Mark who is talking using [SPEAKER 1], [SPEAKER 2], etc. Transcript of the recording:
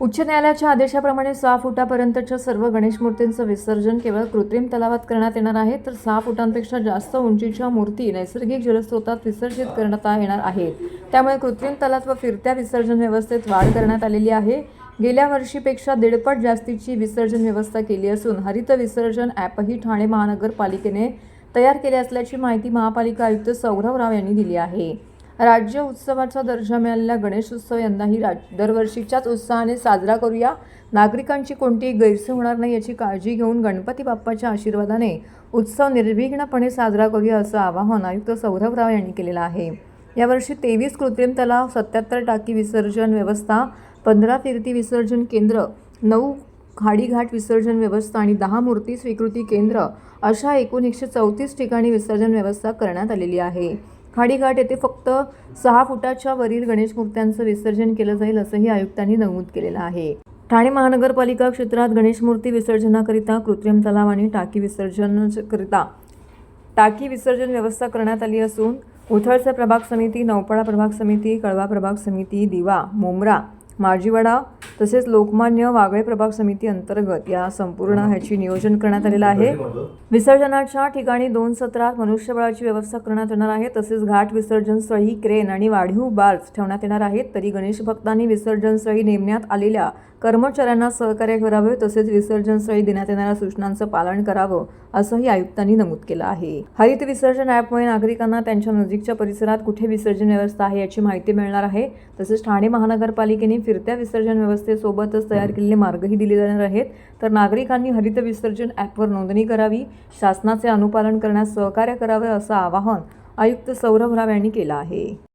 [SPEAKER 1] उच्च न्यायालयाच्या आदेशाप्रमाणे सहा फुटापर्यंतच्या सर्व गणेश मूर्तींचं विसर्जन केवळ कृत्रिम तलावात करण्यात येणार आहे तर सहा फुटांपेक्षा जास्त उंचीच्या मूर्ती नैसर्गिक जलस्रोतात विसर्जित करण्यात येणार आहेत. त्यामुळे कृत्रिम तलात व फिरत्या विसर्जन व्यवस्थेत वाढ करण्यात आलेली आहे. गेल्या वर्षीपेक्षा दीडपट जास्तीची विसर्जन व्यवस्था केली असून हरित विसर्जन ॲपही ठाणे महानगरपालिकेने तयार केले असल्याची माहिती महापालिका आयुक्त सौरव राव यांनी दिली आहे. राज्य उत्सवाचा दर्जा मिळालेला गणेश उत्सव यंदाही राज दरवर्षीच्याच उत्साहाने साजरा करूया. नागरिकांची कोणतीही गैरसोय होणार नाही याची काळजी घेऊन गणपती बाप्पाच्या आशीर्वादाने उत्सव निर्विघ्नपणे साजरा करूया असं आवाहन आयुक्त सौरभ राव यांनी केलेलं आहे. यावर्षी तेवीस कृत्रिम तलाव सत्याहत्तर टाकी विसर्जन व्यवस्था पंधरा फिरती विसर्जन केंद्र नऊ खाडीघाट विसर्जन व्यवस्था आणि दहा मूर्ती स्वीकृती केंद्र अशा एकूण एकशे चौतीस ठिकाणी विसर्जन व्यवस्था करण्यात आलेली आहे. खाडीघाट येथे फक्त सहा फुटाच्या वरील गणेश मूर्त्यांचं विसर्जन केलं जाईल असंही आयुक्तांनी नमूद केलेलं आहे. ठाणे महानगरपालिका क्षेत्रात गणेश मूर्ती विसर्जनाकरिता कृत्रिम तलाव आणि टाकी विसर्जनाकरिता टाकी विसर्जन व्यवस्था करण्यात आली असून उथळचा प्रभाग समिती नौपाडा प्रभाग समिती कळवा प्रभाग समिती दिवा मोमरा माजीवाडा तसेच लोकमान्य वागळे प्रभाग समिती अंतर्गत या संपूर्ण ह्याची नियोजन करण्यात आलेलं आहे. विसर्जनाच्या ठिकाणी दोन सत्रात मनुष्यबळाची व्यवस्था करण्यात येणार आहे. तसेच घाट विसर्जन स्थळी क्रेन आणि वाढीव बार्स ठेवण्यात येणार आहेत. तरी गणेश भक्तांनी विसर्जन स्थळी नेमण्यात आलेल्या कर्मचाऱ्यांना सहकार्य करावे. तसेच विसर्जन स्थळी देण्यात येणाऱ्या सूचनांचं पालन करावं. असंही आयुक्तांनी नमूद केलं आहे. हरित विसर्जन ॲपमुळे नागरिकांना त्यांच्या नजीकच्या परिसरात कुठे विसर्जन व्यवस्था आहे याची माहिती मिळणार आहे. तसेच ठाणे महानगरपालिकेने फिरत्या विसर्जन व्यवस्थेसोबतच तयार केलेले मार्गही दिले जाणार आहेत. तर नागरिकांनी हरित विसर्जन ॲपवर नोंदणी करावी शासनाचे अनुपालन करण्यास सहकार्य करावे असं आवाहन आयुक्त सौरभ राव यांनी केलं आहे.